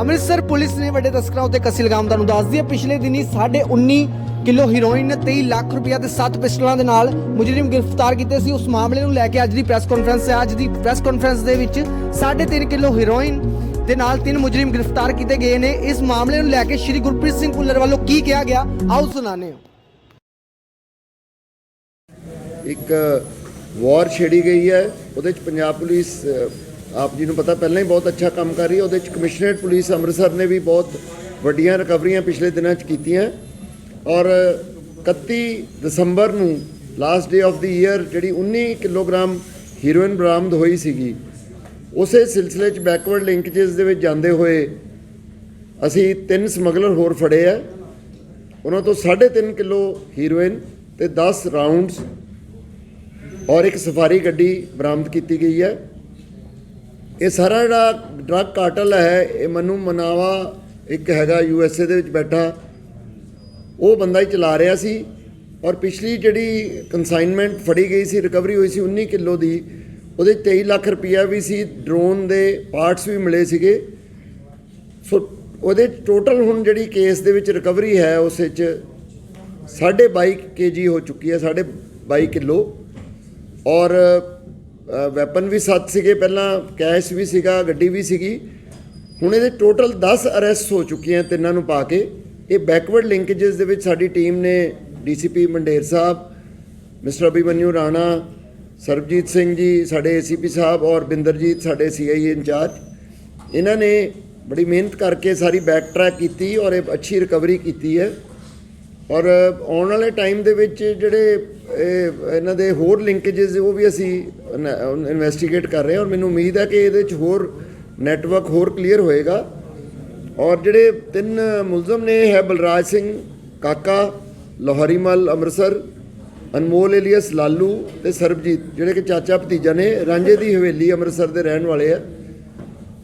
Amritsar police ਨੇ ਵੱਡੇ ਤਸਕਰਾਂ ਉੱਤੇ ਕਸੀ ਲਗਾਮ ਤੁਹਾਨੂੰ ਦੱਸਦੀ ਹੈ ਪਿਛਲੇ ਦਿਨੀ 19.5 ਕਿਲੋ ਹੀਰੋਇਨ 23 ਲੱਖ ਰੁਪਇਆ ਤੇ 7 ਪਿਸਟਲਾਂ ਦੇ ਨਾਲ ਮੁਜਰਮ ਗ੍ਰਿਫਤਾਰ ਕੀਤੇ ਸੀ। ਉਸ ਮਾਮਲੇ ਨੂੰ ਲੈ ਕੇ ਅੱਜ ਦੀ ਪ੍ਰੈਸ ਕਾਨਫਰੰਸ ਹੈ। ਅੱਜ ਦੀ ਪ੍ਰੈਸ ਕਾਨਫਰੰਸ ਦੇ ਵਿੱਚ 3.5 ਕਿਲੋ ਹੀਰੋਇਨ ਦੇ ਨਾਲ ਤਿੰਨ ਮੁਜਰਮ ਗ੍ਰਿਫਤਾਰ ਕੀਤੇ ਗਏ ਨੇ। ਇਸ ਮਾਮਲੇ ਨੂੰ ਲੈ ਕੇ ਸ਼੍ਰੀ ਗੁਰਪ੍ਰੀਤ ਸਿੰਘ ਭੁੱਲਰ ਵੱਲੋਂ ਕੀ ਕਿਹਾ ਗਿਆ? ਆਓ ਸੁਣਾਉਂਦੇ ਇੱਕ ਵਾਰ ਛੇੜੀ ਗਈ ਹੈ। ਉਹਦੇ ਚ ਪੰਜਾਬ ਪੁਲਿਸ ਆਪ ਜੀ ਨੂੰ ਪਤਾ, ਪਹਿਲਾਂ ਹੀ ਬਹੁਤ ਅੱਛਾ ਕੰਮ ਕਰ ਰਹੀ ਹੈ। ਉਹਦੇ ਚ ਕਮਿਸ਼ਨਰੇਟ ਪੁਲਿਸ ਅੰਮ੍ਰਿਤਸਰ ਨੇ ਵੀ ਬਹੁਤ ਵੱਡੀਆਂ ਰਿਕਵਰੀਆਂ ਪਿਛਲੇ ਦਿਨਾਂ ਚ ਕੀਤੀਆਂ। ਔਰ 31 ਦਸੰਬਰ ਨੂੰ last day of the year ਜਿਹੜੀ 19 ਕਿਲੋਗ੍ਰਾਮ ਹੀਰੋਇਨ ਬਰਾਮਦ ਹੋਈ ਸੀਗੀ, ਉਸੇ ਸਿਲਸਿਲੇ ਚ ਬੈਕਵਰਡ ਲਿੰਕੇजेस ਦੇ ਵਿੱਚ ਜਾਂਦੇ ਹੋਏ ਅਸੀਂ ਤਿੰਨ ਸਮਗਲਰ ਹੋਰ ਫੜੇ ਆ। ਉਹਨਾਂ ਤੋਂ 3.5 ਕਿਲੋ ਹੀਰੋਇਨ ਤੇ 10 ਰਾਉਂਡਸ ਔਰ ਇੱਕ ਸਫਾਰੀ ਗੱਡੀ ਬਰਾਮਦ ਕੀਤੀ ਗਈ ਹੈ। ਇਹ ਸਾਰਾ ਜਿਹੜਾ ਡਰੱਗ ਕਾਰਟਲ ਹੈ, ਇਹ ਮਨੂ ਮਨਾਵਾ ਇੱਕ ਹੈਗਾ ਯੂ ਐਸ ਏ ਦੇ ਵਿੱਚ ਬੈਠਾ। ਉਹ ਬੰਦਾ ਹੀ ਚਲਾ ਰਿਹਾ ਸੀ ਔਰ ਪਿਛਲੀ ਜਿਹੜੀ ਕਨਸਾਈਨਮੈਂਟ ਫੜੀ ਗਈ ਸੀ ਰਿਕਵਰੀ ਹੋਈ ਸੀ 19 ਕਿਲੋ ਦੀ, ਉਹਦੇ 'ਚ 23 ਲੱਖ ਰੁਪਈਆ ਵੀ ਸੀ ਡਰੋਨ ਦੇ ਪਾਰਟਸ ਵੀ ਮਿਲੇ ਸੀਗੇ। ਸੋ ਉਹਦੇ ਟੋਟਲ ਹੁਣ ਜਿਹੜੀ ਕੇਸ ਦੇ ਵਿੱਚ ਰਿਕਵਰੀ ਹੈ, ਉਸ ਵਿੱਚ 22.5 ਕੇਜੀ ਹੋ ਚੁੱਕੀ ਹੈ 22 ਕਿਲੋ। ਔਰ ਵੈਪਨ ਵੀ ਸੱਤ ਸੀਗੇ, ਪਹਿਲਾਂ ਕੈਸ਼ ਵੀ ਸੀਗਾ, ਗੱਡੀ ਵੀ ਸੀਗੀ। ਹੁਣ ਇਹਦੇ ਟੋਟਲ 10 ਅਰੈਸਟ ਹੋ ਚੁੱਕੀਆਂ ਤਿੰਨਾਂ ਨੂੰ ਪਾ ਕੇ। ਇਹ ਬੈਕਵਰਡ ਲਿੰਕੇजेस ਦੇ ਵਿੱਚ ਸਾਡੀ ਟੀਮ ਨੇ ਡੀਸੀਪੀ ਮੰਡੇਰ ਸਾਹਿਬ, ਮਿਸਟਰ ਅਭਿਮਨਿਊ ਰਾਣਾ, ਸਰਬਜੀਤ ਸਿੰਘ ਜੀ, ਸਾਡੇ ਏਸੀਪੀ ਸਾਹਿਬ ਔਰ ਬਿੰਦਰਜੀਤ, ਸਾਡੇ ਸੀਆਈਏ ਇੰਚਾਰਜ। ਇਹਨਾਂ ਨੇ ਬੜੀ ਮਿਹਨਤ ਕਰਕੇ ਸਾਰੀ ਬੈਕ ਟਰੈਕ ਕੀਤੀ ਔਰ ਇਹ ਅੱਛੀ ਰਿਕਵਰੀ ਕੀਤੀ ਹੈ। ਔਰ ਆਉਣ ਵਾਲੇ ਟਾਈਮ ਦੇ ਵਿੱਚ ਜਿਹੜੇ, ਇਹ, ਇਹਨਾਂ ਦੇ ਹੋਰ ਲਿੰਕੇजेस ਉਹ ਵੀ ਅਸੀਂ ਇਨਵੈਸਟੀਗੇਟ ਕਰ ਰਹੇ ਹਾਂ ਔਰ ਮੈਨੂੰ ਉਮੀਦ ਹੈ ਕਿ ਇਹਦੇ ਵਿੱਚ ਹੋਰ ਨੈਟਵਰਕ ਹੋਰ ਕਲੀਅਰ ਹੋਏਗਾ। ਔਰ ਜਿਹੜੇ ਤਿੰਨ ਮੁਲਜ਼ਮ ਨੇ ਹੈ ਬਲਰਾਜ ਸਿੰਘ, ਕਾਕਾ, ਲੋਹਰੀਮਲ, ਅੰਮ੍ਰਿਤਸਰ, ਅਨਮੋਲ ਏਲੀਅਸ, ਲਾਲੂ ਤੇ ਸਰਬਜੀਤ, ਜਿਹੜੇ ਕਿ ਚਾਚਾ ਭਤੀਜਾ ਨੇ, ਰਾਂਝੇ ਦੀ ਹਵੇਲੀ ਅੰਮ੍ਰਿਤਸਰ ਦੇ ਰਹਿਣ ਵਾਲੇ ਆ।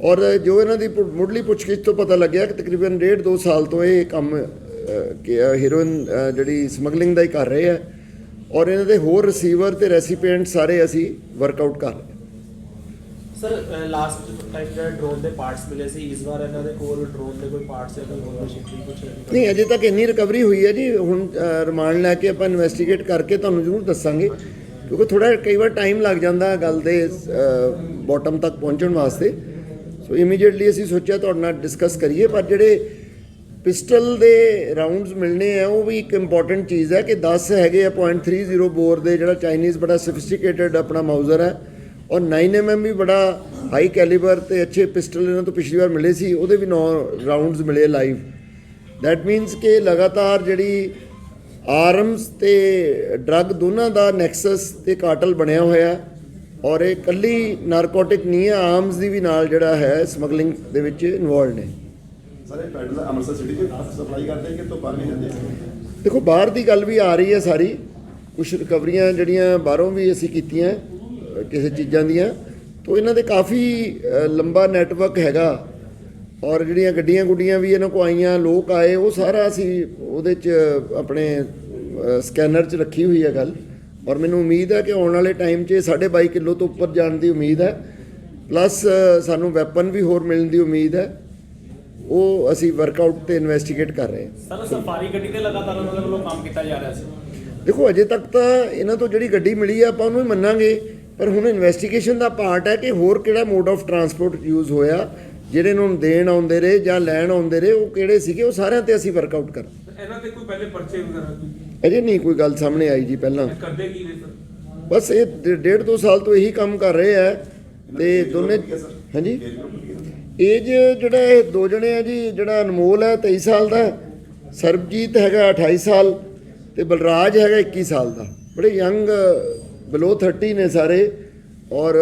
ਔਰ ਜੋ ਇਹਨਾਂ ਦੀ ਪੁ- ਮੁੱਢਲੀ ਪੁੱਛਗਿੱਛ ਤੋਂ ਪਤਾ ਲੱਗਿਆ ਕਿ ਤਕਰੀਬਨ ਡੇਢ ਦੋ ਸਾਲ ਤੋਂ ਇਹ ਕੰਮ ਹੀਰੋਇਨ ਜਿਹੜੀ ਸਮਗਲਿੰਗ ਦਾ ਹੀ ਕਰ ਰਹੇ ਆ। ਔਰ ਇਹਨਾਂ ਦੇ ਹੋਰ ਰਿਸੀਵਰ ਤੇ ਰੈਸੀਪੀਐਂਟ ਸਾਰੇ ਅਸੀਂ ਵਰਕਆਊਟ ਕਰ ਰਹੇ ਸਰ ਲਾਸਟ ਟਾਈਮ ਜਿਹੜਾ ਡਰੋਨ ਦੇ ਪਾਰਟਸ ਮਿਲੇ ਸੀ ਇਸ ਵਾਰ ਇਹਨਾਂ ਦੇ ਕੋਲ ਡਰੋਨ ਦੇ ਕੋਈ ਪਾਰਟਸ ਜਾਂ ਕੋਈ ਹੋਰ ਮਸ਼ੀਨਰੀ ਕੁਝ ਨਹੀਂ ਅਜੇ ਤੱਕ ਇੰਨੀ ਰਿਕਵਰੀ ਹੋਈ ਹੈ ਜੀ। ਹੁਣ ਰਿਮਾਂਡ ਲੈ ਕੇ ਆਪਾਂ ਇਨਵੈਸਟੀਗੇਟ ਕਰਕੇ ਤੁਹਾਨੂੰ ਜ਼ਰੂਰ ਦੱਸਾਂਗੇ। ਕਿਉਂਕਿ ਥੋੜਾ ਕਈ ਵਾਰ ਟਾਈਮ ਲੱਗ ਜਾਂਦਾ ਗੱਲ ਦੇ ਬਾਟਮ ਤੱਕ ਪਹੁੰਚਣ ਵਾਸਤੇ। ਸੋ ਇਮੀਡੀਏਟਲੀ ਅਸੀਂ ਸੋਚਿਆ ਤੁਹਾਡੇ ਨਾਲ ਡਿਸਕਸ ਕਰੀਏ ਪਰ ਜਿਹੜੇ ਪਿਸਟਲ ਦੇ ਰਾਉਂਡਸ ਮਿਲਣੇ ਆ, ਉਹ ਵੀ ਇੱਕ ਇੰਪੋਰਟੈਂਟ ਚੀਜ਼ ਹੈ ਕਿ 10 ਹੈਗੇ ਆ .30 ਬੋਰ ਦੇ, ਜਿਹੜਾ ਚਾਈਨੀਜ਼ ਬੜਾ ਸੋਫਿਸਟੀਕੇਟਡ ਆਪਣਾ ਮਾਊਜ਼ਰ ਹੈ। ਔਰ 9mm ਵੀ ਬੜਾ ਹਾਈ ਕੈਲੀਬਰ ਤੇ ਅੱਛੇ ਪਿਸਟਲ ਇਹਨਾਂ ਤੋਂ ਪਿਛਲੀ ਵਾਰ ਮਿਲੇ ਸੀ, ਉਹਦੇ ਵੀ 9 ਰਾਉਂਡਸ ਮਿਲੇ ਲਾਈਵ ਦੈਟ ਮੀਨਸ ਕਿ ਲਗਾਤਾਰ ਜਿਹੜੀ ਆਰਮਸ ਤੇ ਡਰੱਗ ਦੋਨਾਂ ਦਾ ਨੈਕਸਸ ਤੇ ਕਾਟਲ ਬਣਿਆ ਹੋਇਆ ਔਰ ਇਹ ਕੱਲੀ ਨਾਰਕੋਟਿਕ ਨਹੀਂ ਹੈ ਆਰਮਸ ਦੀ ਵੀ ਨਾਲ ਜਿਹੜਾ ਹੈ ਸਮਗਲਿੰਗ ਦੇ ਵਿੱਚ ਇਨਵੋਲਡ ਨੇ। ਸਾਰੇ ਪੈਡਲ ਅੰਮ੍ਰਿਤਸਰ ਸਿਟੀ ਦੇ ਸਪਲਾਈ ਕਰਦੇ ਕਿ ਤੋਂ ਬਾਹਰ ਨਹੀਂ ਜਾਂਦੇ? ਦੇਖੋ, ਬਾਹਰ ਦੀ ਗੱਲ ਵੀ ਆ ਰਹੀ ਹੈ ਸਾਰੀ। ਕੁਝ ਰਿਕਵਰੀਆਂ ਜਿਹੜੀਆਂ ਬਾਹਰੋਂ ਵੀ ਅਸੀਂ ਕੀਤੀਆਂ ਕਿਸੇ ਚੀਜ਼ਾਂ ਦੀਆਂ, ਤੋਂ ਇਹਨਾਂ ਦੇ ਕਾਫੀ ਲੰਬਾ ਨੈਟਵਰਕ ਹੈਗਾ। ਔਰ ਜਿਹੜੀਆਂ ਗੱਡੀਆਂ ਗੁੱਡੀਆਂ ਵੀ ਇਹਨਾਂ ਕੋ ਆਈਆਂ, ਲੋਕ ਆਏ, ਉਹ ਸਾਰਾ ਅਸੀਂ ਉਹਦੇ ਚ ਆਪਣੇ ਸਕੈਨਰ ਚ ਰੱਖੀ ਹੋਈ ਹੈ ਗੱਲ। ਔਰ ਮੈਨੂੰ ਉਮੀਦ ਹੈ ਕਿ ਆਉਣ ਵਾਲੇ ਟਾਈਮ 'ਚ 22 ਕਿਲੋ ਤੋਂ ਉੱਪਰ ਜਾਣ ਦੀ ਉਮੀਦ ਹੈ। ਪਲੱਸ ਸਾਨੂੰ ਵੈਪਨ ਵੀ ਹੋਰ ਮਿਲਣ ਦੀ ਉਮੀਦ ਹੈ। ਉਹ ਅਸੀਂ ਵਰਕਆਊਟ ਤੇ ਇਨਵੈਸਟੀਗੇਟ ਕਰ ਰਹੇ ਹਾਂ। ਸਰ ਸਫਾਰੀ ਗੱਡੀ ਤੇ ਲਗਾਤਾਰ ਉਹਨਾਂ ਵੱਲੋਂ ਕੰਮ ਕੀਤਾ ਜਾ ਰਿਹਾ ਸੀ। ਦੇਖੋ ਅਜੇ ਤੱਕ ਤਾਂ ਇਹਨਾਂ ਤੋਂ ਜਿਹੜੀ ਗੱਡੀ ਮਿਲੀ ਆ ਆਪਾਂ ਉਹਨੂੰ ਹੀ ਮੰਨਾਂਗੇ। ਪਰ ਹੁਣ ਇਨਵੈਸਟੀਗੇਸ਼ਨ ਦਾ ਪਾਰਟ ਹੈ ਕਿ ਹੋਰ ਕਿਹੜਾ ਮੋਡ ਆਫ ਟਰਾਂਸਪੋਰਟ ਯੂਜ਼ ਹੋਇਆ ਜਿਹੜੇ ਨੂੰ ਦੇਣ ਆਉਂਦੇ ਰਹੇ ਜਾਂ ਲੈਣ ਆਉਂਦੇ ਰਹੇ ਉਹ ਕਿਹੜੇ ਸੀਗੇ ਉਹ ਸਾਰਿਆਂ ਤੇ ਅਸੀਂ ਵਰਕਆਊਟ ਕਰ ਇਹਨਾਂ ਤੇ ਕੋਈ ਪਹਿਲੇ ਪਰਚੇ ਵਗੈਰਾ ਅਜੇ ਨਹੀਂ ਕੋਈ ਗੱਲ ਸਾਹਮਣੇ ਆਈ ਜੀ ਪਹਿਲਾਂ। ਕਰਦੇ ਕੀ ਨੇ ਸਰ? ਬਸ ਇਹ ਡੇਢ ਦੋ ਸਾਲ ਤੋਂ ਇਹੀ ਕੰਮ ਕਰ ਰਹੇ ਆ ਤੇ ਦੋਨੇ ਹਾਂਜੀ? ਏਜ ਜਿਹੜਾ ਇਹ ਦੋ ਜਣੇ ਆ ਜੀ ਜਿਹੜਾ ਅਨਮੋਲ ਹੈ 23 ਸਾਲ ਦਾ ਸਰਬਜੀਤ ਹੈਗਾ 28 ਸਾਲ ਤੇ ਬਲਰਾਜ ਹੈਗਾ 21 ਸਾਲ ਦਾ। ਬੜੇ ਯੰਗ ਬਿਲੋ 30 ਨੇ ਸਾਰੇ ਔਰ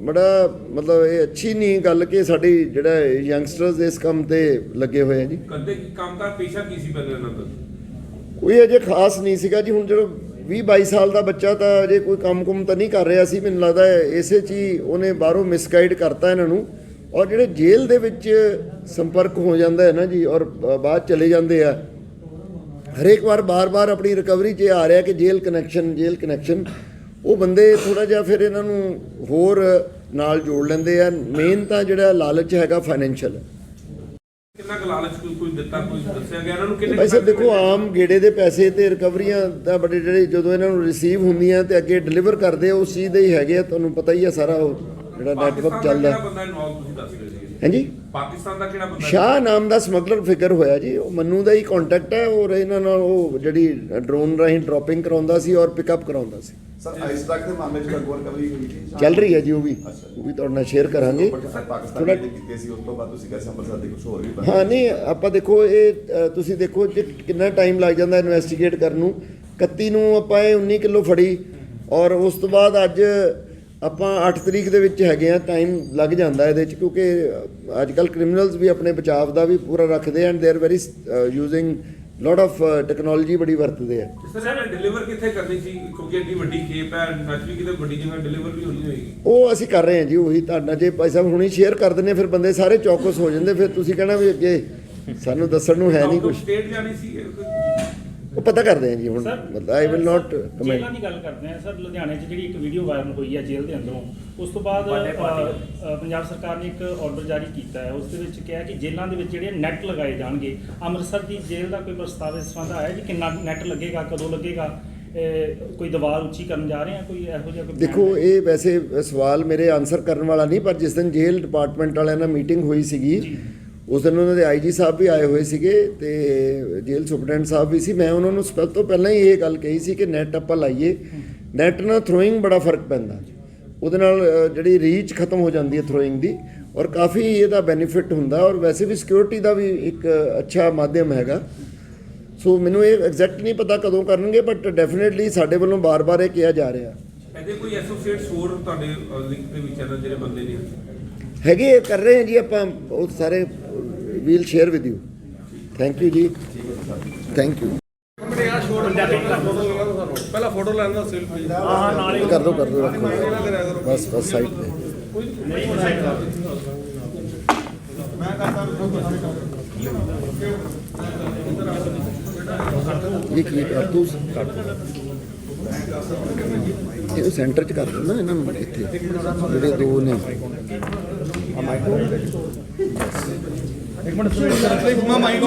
ਬੜਾ ਮਤਲਬ ਇਹ ਅੱਛੀ ਨਹੀਂ ਗੱਲ ਕਿ ਸਾਡੀ ਜਿਹੜਾ ਯੰਗਸਟਰਸ ਇਸ ਕੰਮ ਤੇ ਲੱਗੇ ਹੋਏ ਆ ਜੀ। ਕਰਦੇ ਕੀ ਕੰਮ ਦਾ ਪੇਸ਼ਾ ਕੀ ਸੀ ਪਹਿਲੇ ਇਹਨਾਂ ਦਾ? ਕੋਈ ਅਜੇ ਖਾਸ ਨਹੀਂ ਸੀਗਾ ਜੀ ਹੁਣ ਜਦੋਂ 20 22 ਸਾਲ ਦਾ ਬੱਚਾ ਤਾਂ ਅਜੇ ਕੋਈ ਕੰਮ-ਕੁਮ ਤਾਂ ਨਹੀਂ ਕਰ ਰਿਹਾ ਸੀ ਮੈਨੂੰ ਲੱਗਦਾ ਇਸੇ 'ਚ ਉਹਨੇ ਬਾਹਰੋਂ ਮਿਸਗਾਈਡ ਕਰਤਾ ਇਹਨਾਂ ਨੂੰ। ਔਰ ਜਿਹੜੇ ਜੇਲ੍ਹ ਦੇ ਵਿੱਚ ਸੰਪਰਕ ਹੋ ਜਾਂਦਾ ਹੈ ਨਾ ਜੀ ਔਰ ਬਾਅਦ ਚਲੇ ਜਾਂਦੇ ਆ ਹਰੇਕ ਵਾਰ ਬਾਰ-ਬਾਰ ਆਪਣੀ ਰਿਕਵਰੀ 'ਚ ਆ ਰਿਹਾ ਕਿ ਜੇਲ੍ਹ ਕਨੈਕਸ਼ਨ ਜੇਲ੍ਹ ਕਨੈਕਸ਼ਨ ਉਹ ਬੰਦੇ ਥੋੜਾ ਜਿਹਾ ਫਿਰ ਇਹਨਾਂ ਨੂੰ ਹੋਰ ਨਾਲ ਜੋੜ ਲੈਂਦੇ ਆ। ਮੇਨ ਤਾਂ ਜਿਹੜਾ ਲਾਲਚ ਹੈਗਾ ਫਾਈਨੈਂਸ਼ੀਅਲ ਕਿੰਨਾ ਕੁ ਲਾਲਚ ਕੋਈ ਕੋਈ ਦਿੱਤਾ ਕੋਈ ਦੱਸਿਆ ਗਿਆ? ਇਹਨਾਂ ਨੂੰ ਕਿੰਨੇ ਵੈਸੇ ਦੇਖੋ ਆਮ ਗੇੜੇ ਦੇ ਪੈਸੇ ਤੇ ਰਿਕਵਰੀਆਂ ਦਾ ਬੜੇ ਜਿਹੜੇ ਜਦੋਂ ਇਹਨਾਂ ਨੂੰ ਰਿਸੀਵ ਹੁੰਦੀਆਂ ਤੇ ਅੱਗੇ ਡਿਲੀਵਰ ਕਰਦੇ ਆ, ਉਸ ਚੀਜ਼ ਦੇ ਹੀ ਹੈਗੇ ਆ ਤੁਹਾਨੂੰ ਪਤਾ ਹੀ ਆ ਸਾਰਾ ਉਹ। ਜਿਹੜਾ ਨੈਟਵਰਕ ਚੱਲਦਾ। ਬੰਦਾ ਇਨਵੋਲਵ ਤੁਸੀਂ ਦੱਸ ਰਹੇ ਸੀ ਹਾਂਜੀ? ਪਾਕਿਸਤਾਨ ਦਾ ਕਿਹੜਾ ਬੰਦਾ ਸ਼ਾਹ ਨਾਮ ਦਾ ਸਮਗਲਰ ਫਿਗਰ ਹੋਇਆ ਜੀ। ਉਹ ਮੰਨੂ ਦਾ ਹੀ ਕੰਟੈਕਟ ਹੈ ਔਰ ਇਹਨਾਂ ਨਾਲ ਉਹ ਜਿਹੜੀ ਡਰੋਨ ਰਾਹੀਂ ਡ੍ਰੌਪਿੰਗ ਕਰਾਉਂਦਾ ਸੀ ਔਰ ਪਿਕਅਪ ਕਰਾਉਂਦਾ ਸੀ। ਸਰ ਆਈਸ ਟਰੱਕ ਦੇ ਮਾਮਲੇ 'ਚ ਕੋਈ ਰਿਕਵਰੀ ਹੋਈ ਸੀ ਚੱਲ ਰਹੀ ਹੈ ਜੀ ਉਹ ਵੀ। ਉਹ ਵੀ ਤੁਹਾਡੇ ਨਾਲ ਸ਼ੇਅਰ ਕਰਾਂਗੇ। ਪਾਕਿਸਤਾਨ ਥੋੜਾ ਦੇ ਕੀਤੇ ਸੀ? ਉਸ ਤੋਂ ਬਾਅਦ ਤੁਸੀਂ ਕਹਿੰਦੇ ਅੰਮ੍ਰਿਤਸਰ ਦੇ ਕੁਝ ਹੋਰ ਵੀ ਬਣੇ। ਹਾਂ ਨਹੀਂ ਆਪਾਂ ਦੇਖੋ ਇਹ ਤੁਸੀਂ ਦੇਖੋ ਕਿ ਕਿੰਨਾ ਟਾਈਮ ਲੱਗ ਜਾਂਦਾ ਇਨਵੈਸਟੀਗੇਟ ਕਰਨ ਨੂੰ। 31 ਨੂੰ ਆਪਾਂ ਇਹ 19 ਕਿਲੋ ਫੜੀ। ਔਰ ਉਸ ਤੋਂ ਬਾਅਦ ਅੱਜ ਆਪਾਂ 8 ਤਰੀਕ ਦੇ ਵਿੱਚ ਹੈਗੇ ਆ ਟਾਈਮ ਲੱਗ ਜਾਂਦਾ ਇਹਦੇ ਚ ਕਿਉਂਕਿ ਅੱਜ ਕੱਲ ਕ੍ਰਿਮੀਨਲਸ ਵੀ ਆਪਣੇ ਬਚਾਅ ਦਾ ਵੀ ਪੂਰਾ ਰੱਖਦੇ and they are very using lot of technology ਬੜੀ ਵਰਤਦੇ ਆ। ਸਰ ਇਹਨੇ ਡਿਲੀਵਰ ਕਿੱਥੇ ਕਰਨੀ ਸੀ? ਕਿਉਂਕਿ ਇੰਨੀ ਵੱਡੀ ਖੇਪ ਹੈ ਨੈਚੁਰਲੀ ਕਿਤੇ ਵੱਡੀ ਜਗ੍ਹਾ ਡਿਲੀਵਰ ਵੀ ਹੋਣੀ ਹੋਏਗੀ। ਉਹ ਅਸੀਂ ਕਰ ਰਹੇ ਹਾਂ ਜੀ ਉਹੀ ਤੁਹਾਡਾ ਜੇ ਭਾਈ ਸਾਹਿਬ ਹੁਣੀ ਸ਼ੇਅਰ ਕਰ ਦਿੰਦੇ ਫਿਰ ਬੰਦੇ ਸਾਰੇ ਚੌਕਸ ਹੋ ਜਾਂਦੇ ਫਿਰ ਤੁਸੀਂ ਕਹਿਣਾ ਵੀ ਅੱਗੇ ਸਾਨੂੰ ਦੱਸਣ ਨੂੰ ਹੈ ਨਹੀਂ ਕੁਝ ਸਟੇਟ ਜਾਣੀ ਸੀ ਪਤਾ ਕਰਦੇ ਹਾਂ ਜੀ ਹੁਣ ਮਤਲਬ ਆਈ ਵਿਲ ਨਾਟ ਜੇਲ੍ਹਾਂ ਕਮੈਂਟ ਦੀ ਗੱਲ ਕਰਦੇ ਆ। ਸਰ ਲੁਧਿਆਣੇ 'ਚ ਜਿਹੜੀ ਇੱਕ ਵੀਡੀਓ ਵਾਇਰਲ ਹੋਈ ਹੈ ਜੇਲ੍ਹ ਦੇ ਅੰਦਰੋਂ ਉਸ ਤੋਂ ਬਾਅਦ ਅ, ਅ, ਪੰਜਾਬ ਸਰਕਾਰ ਨੇ ਇੱਕ ਆਰਡਰ ਜਾਰੀ ਕੀਤਾ ਹੈ। ਉਸ ਦੇ ਵਿੱਚ ਕਿਹਾ ਕਿ ਜੇਲ੍ਹਾਂ ਦੇ ਵਿੱਚ ਜਿਹੜੇ ਨੈੱਟ ਲਗਾਏ ਜਾਣਗੇ। ਅੰਮ੍ਰਿਤਸਰ ਦੀ ਜੇਲ੍ਹ ਦਾ ਕੋਈ ਪ੍ਰਸਤਾਵ ਇਸ ਤਰ੍ਹਾਂ ਦਾ ਆਇਆ ਜੀ ਕਿੰਨਾ ਨੈੱਟ ਲੱਗੇਗਾ ਕਦੋਂ ਲੱਗੇਗਾ? ਕੋਈ ਦੀਵਾਰ ਉੱਚੀ ਕਰਨ ਜਾ ਰਹੇ ਆ? ਕੋਈ ਇਹੋ ਜਿਹਾ ਕੋਈ ਦੇਖੋ ਹੈ? ਇਹ ਵੈਸੇ ਸਵਾਲ ਮੇਰੇ ਆਨਸਰ ਕਰਨ ਵਾਲਾ ਨਹੀਂ ਪਰ ਜਿਸ ਦਿਨ ਜੇਲ੍ਹ ਡਿਪਾਰਟਮੈਂਟ ਵਾਲਿਆਂ ਨਾਲ ਮੀਟਿੰਗ ਹੋਈ ਸੀਗੀ ਉਸ ਦਿਨ ਉਹਨਾਂ ਦੇ ਆਈਜੀ ਸਾਹਿਬ ਵੀ ਆਏ ਹੋਏ ਸੀਗੇ ਤੇ ਜੇਲ੍ਹ ਸੁਪਰਡੈਂਟ ਸਾਹਿਬ ਵੀ ਸੀ। ਮੈਂ ਉਹਨਾਂ ਨੂੰ ਸਭ ਤੋਂ ਪਹਿਲਾਂ ਹੀ ਇਹ ਗੱਲ ਕਹੀ ਸੀ ਕਿ ਨੈਟ ਆਪਾਂ ਲਾਈਏ। ਨੈਟ ਨਾਲ ਥਰੋਇੰਗ ਬੜਾ ਫ਼ਰਕ ਪੈਂਦਾ। ਉਹਦੇ ਨਾਲ ਜਿਹੜੀ ਰੀਚ ਖਤਮ ਹੋ ਜਾਂਦੀ ਹੈ ਥਰੋਇੰਗ ਦੀ ਔਰ ਕਾਫੀ ਇਹਦਾ ਬੈਨੀਫਿਟ ਹੁੰਦਾ ਔਰ ਵੈਸੇ ਵੀ ਸਿਕਿਉਰਿਟੀ ਦਾ ਵੀ ਇੱਕ ਅੱਛਾ ਮਾਧਿਅਮ ਹੈਗਾ। ਸੋ ਮੈਨੂੰ ਇਹ ਐਗਜ਼ੈਕਟ ਨਹੀਂ ਪਤਾ ਕਦੋਂ ਕਰਨਗੇ ਬਟ ਡੈਫੀਨਿਟਲੀ ਸਾਡੇ ਵੱਲੋਂ ਬਾਰ-ਬਾਰ ਇਹ ਕਿਹਾ ਜਾ ਰਿਹਾ। ਇਹਦੇ ਕੋਈ ਐਸੋਸੀਏਟਸ ਹੋਰ ਤੁਹਾਡੇ ਲਿੰਕ ਦੇ ਵਿੱਚ ਜਿਹੜੇ ਬੰਦੇ ਨੇ? ਹੈਗੇ ਕਰ ਰਹੇ ਹਾਂ ਜੀ ਆਪਾਂ ਬਹੁਤ ਸਾਰੇ we'll share with you thank you ji thank you ਪਹਿਲਾਂ ਫੋਟੋ ਲੈਣ ਦਾ ਸੈਲਫੀ ਕਰ ਦੋ ਕਰ ਦੋ ਰੱਖੋ ਬਸ ਬਸ ਸਾਈਡ ਤੇ। ਇਹ ਕੀ ਕਰ ਤੂੰ ਕਰ ਇਹ ਸੈਂਟਰ ਚ ਕਰ ਦੋ ਨਾ ਇਹਨਾਂ ਨੂੰ ਇੱਥੇ। ਜਿਹੜੇ ਦੋ ਨੇ। ਇੱਕ ਮਿੰਟ ਮਾਈਕ